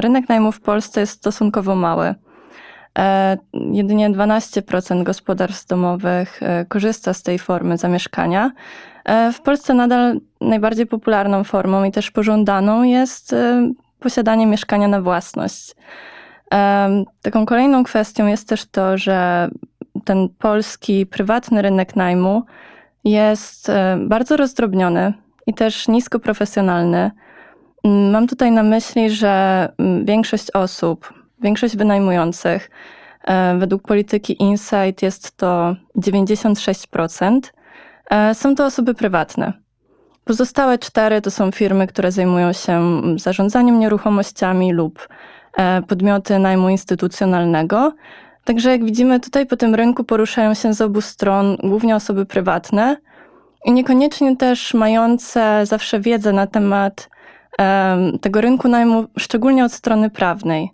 rynek najmu w Polsce jest stosunkowo mały. E, jedynie 12% gospodarstw domowych e, korzysta z tej formy zamieszkania. E, w Polsce nadal najbardziej popularną formą i też pożądaną jest posiadanie mieszkania na własność. Taką kolejną kwestią jest też to, że ten polski prywatny rynek najmu jest bardzo rozdrobniony i też nisko profesjonalny. Mam tutaj na myśli, że mm, większość osób, większość wynajmujących, e, według polityki Insight jest to 96%, e, są to osoby prywatne. Pozostałe cztery to są firmy, które zajmują się mm, zarządzaniem nieruchomościami lub e, podmioty najmu instytucjonalnego. Także jak widzimy, tutaj po tym rynku poruszają się z obu stron głównie osoby prywatne i niekoniecznie też mające zawsze wiedzę na temat tego rynku najmu, szczególnie od strony prawnej.